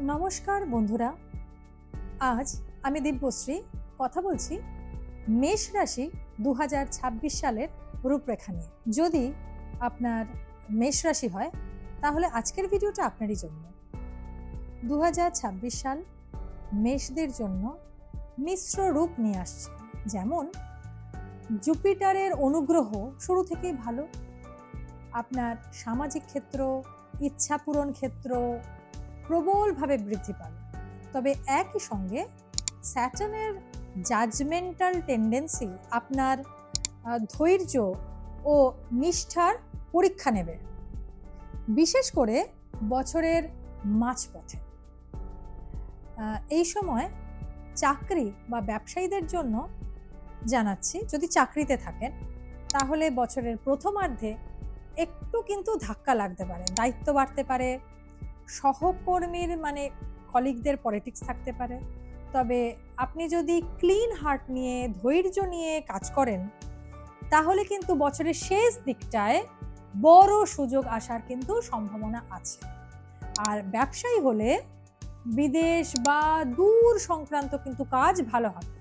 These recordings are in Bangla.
নমস্কার বন্ধুরা। আজ আমি দিব্যশ্রী কথা বলছি মেষ রাশি দু হাজার ছাব্বিশ সালের রূপরেখা নিয়ে। যদি আপনার মেষ রাশি হয়, তাহলে আজকের ভিডিওটা আপনারই জন্য। দু হাজার ছাব্বিশ সাল মেষদের জন্য মিশ্র রূপ নিয়ে আসছে। যেমন, জুপিটারের অনুগ্রহ শুরু থেকেই ভালো। আপনার সামাজিক ক্ষেত্র, ইচ্ছা পূরণ ক্ষেত্র প্রবলভাবে বৃদ্ধি পাবে। তবে একই সঙ্গে স্যাটার্নের জাজমেন্টাল টেন্ডেন্সি আপনার ধৈর্য ও নিষ্ঠার পরীক্ষা নেবে। বিশেষ করে বছরের মাঝপথে। এই সময় চাকরি বা ব্যবসায়ীদের জন্য জানাচ্ছি, যদি চাকরিতে থাকেন, তাহলে বছরের প্রথমার্ধে একটু কিন্তু ধাক্কা লাগতে পারে, দায়িত্ব বাড়তে পারে সহকর্মীর মানে কলিগদের পলিটিক্স থাকতে পারে। তবে আপনি যদি ক্লিন হার্ট নিয়ে, ধৈর্য নিয়ে কাজ করেন, তাহলে কিন্তু বছরের শেষ দিকটায় বড় সুযোগ আসার কিন্তু সম্ভাবনা আছে। আর ব্যবসায়ী হলে বিদেশ বা দূর সংক্রান্ত কিন্তু কাজ ভালো হবে।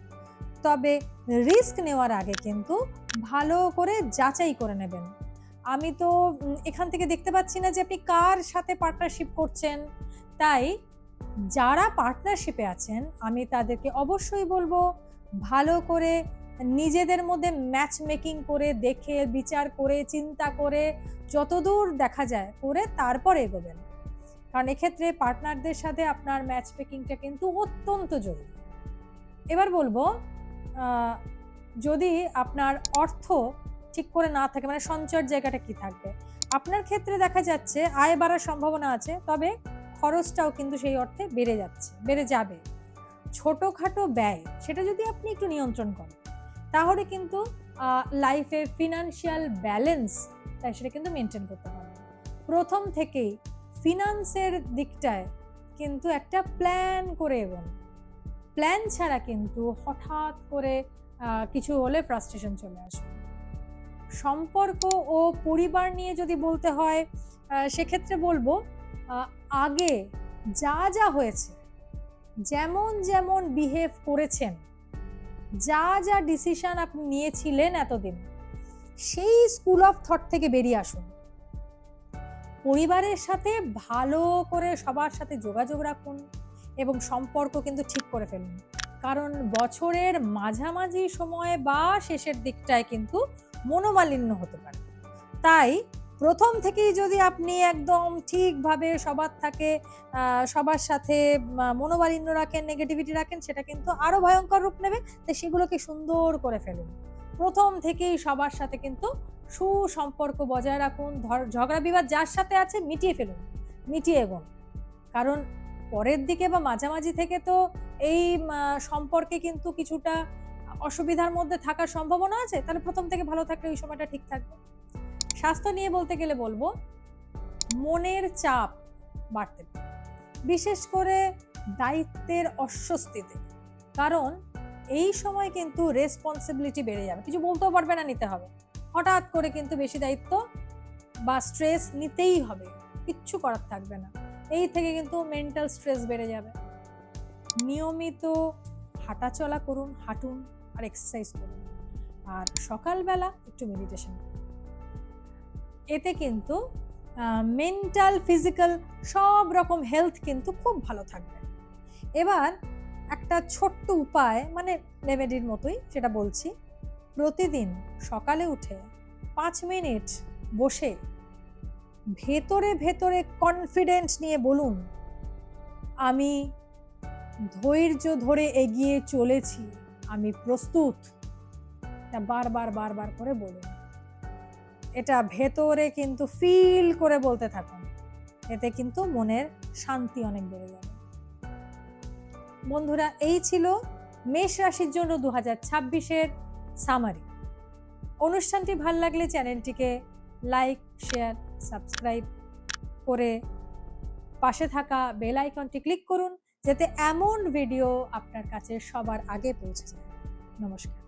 তবে রিস্ক নেওয়ার আগে কিন্তু ভালো করে যাচাই করে নেবেন। আমি তো এখান থেকে দেখতে পাচ্ছি না যে আপনি কার সাথে পার্টনারশিপ করছেন। তাই যারা পার্টনারশিপে আছেন, আমি তাদেরকে অবশ্যই বলব, ভালো করে নিজেদের মধ্যে ম্যাচ মেকিং করে দেখে, বিচার করে, চিন্তা করে, যতদূর দেখা যায় করে তারপর এগোবেন। কারণ এক্ষেত্রে পার্টনারদের সাথে আপনার ম্যাচ মেকিংটা কিন্তু অত্যন্ত জরুরি। এবার বলব যদি আপনার অর্থ ঠিক করে না থাকে মানে সঞ্চয়ের জায়গাটা কি থাকবে? আপনার ক্ষেত্রে দেখা যাচ্ছে, আয় বাড়ার সম্ভাবনা আছে, তবে খরচটাও কিন্তু সেই অর্থে বেড়ে যাচ্ছে, বেড়ে যাবে। ছোটোখাটো ব্যয়, সেটা যদি আপনি একটু নিয়ন্ত্রণ করেন, তাহলে কিন্তু লাইফে ফিনান্সিয়াল ব্যালেন্স তাই সেটা কিন্তু মেনটেন করতে পারবেন প্রথম থেকেই ফিনান্সের দিকটায় কিন্তু একটা প্ল্যান করে এগোন। প্ল্যান ছাড়া কিন্তু হঠাৎ করে কিছু হলে ফ্রাস্ট্রেশন চলে আসবে। সম্পর্ক ও পরিবার নিয়ে যদি বলতে হয় সেক্ষেত্রে বলব আগে যা যা হয়েছে, যেমন যেমন বিহেভ করেছেন, যা যা ডিসিশন আপনি নিয়েছিলেন এতদিন, সেই স্কুল অফ থট থেকে বেরিয়ে আসুন। পরিবারের সাথে ভালো করে সবার সাথে যোগাযোগ রাখুন এবং সম্পর্ক কিন্তু ঠিক করে ফেলুন। কারণ বছরের মাঝামাঝি সময় বা শেষের দিকটায় কিন্তু মনোমালিন্য হতে পারে। তাই প্রথম থেকেই যদি আপনি একদম ঠিকভাবে সবার থাকে সবার সাথে মনোমালিন্য রাখেন নেগেটিভিটি রাখেন, সেটা কিন্তু আরও ভয়ঙ্কর রূপ নেবে। তাই সেগুলোকে সুন্দর করে ফেলুন। প্রথম থেকেই সবার সাথে কিন্তু সুসম্পর্ক বজায় রাখুন। ঝগড়া বিবাদ যার সাথে আছে মিটিয়ে ফেলুন, মিটিয়ে এগোন। কারণ পরের দিকে বা মাঝামাঝি থেকে তো এই সম্পর্কে কিন্তু কিছুটা অসুবিধার মধ্যে থাকার সম্ভাবনা আছে? তাহলে প্রথম থেকে ভালো থাকলে ওই সময়টা ঠিক থাকবে। স্বাস্থ্য নিয়ে বলতে গেলে বলব, মনের চাপ বাড়তে বিশেষ করে দায়িত্বের অস্বস্তিতে। কারণ এই সময় কিন্তু রেসপন্সিবিলিটি বেড়ে যাবে। কিছু বলতেও পারবে না, নিতে হবে। হঠাৎ করে কিন্তু বেশি দায়িত্ব বা স্ট্রেস নিতেই হবে। কিচ্ছু করার থাকবে না। এই থেকে কিন্তু মেন্টাল স্ট্রেস বেড়ে যাবে। নিয়মিত হাঁটাচলা করুন, হাঁটুন। আর এক্সারসাইজ করুন আর সকালবেলা একটু মেডিটেশন করুন এতে কিন্তু মেন্টাল ফিজিক্যাল সব রকম হেলথ কিন্তু খুব ভালো থাকবে। এবার একটা ছোট্ট উপায় মানে রেমেডির মতোই সেটা বলছি। প্রতিদিন সকালে উঠে পাঁচ মিনিট বসে ভেতরে ভেতরে কনফিডেন্স নিয়ে বলুন, আমি ধৈর্য ধরে এগিয়ে চলেছি। আমি প্রস্তুত। এটা বারবার বারবার করে বলুন। এটা ভেতরে কিন্তু ফিল করে বলতে থাকুন। এতে কিন্তু মনের শান্তি অনেক বেড়ে যাবে। বন্ধুরা, এই ছিল মেষ রাশির জন্য দু হাজার ছাব্বিশের সামারি অনুষ্ঠানটি ভালো লাগলে চ্যানেলটিকে লাইক শেয়ার সাবস্ক্রাইব করে পাশে থাকা বেল আইকনটি ক্লিক করুন, যাতে এমন ভিডিও আপনার কাছে সবার আগে পৌঁছে যায়। নমস্কার।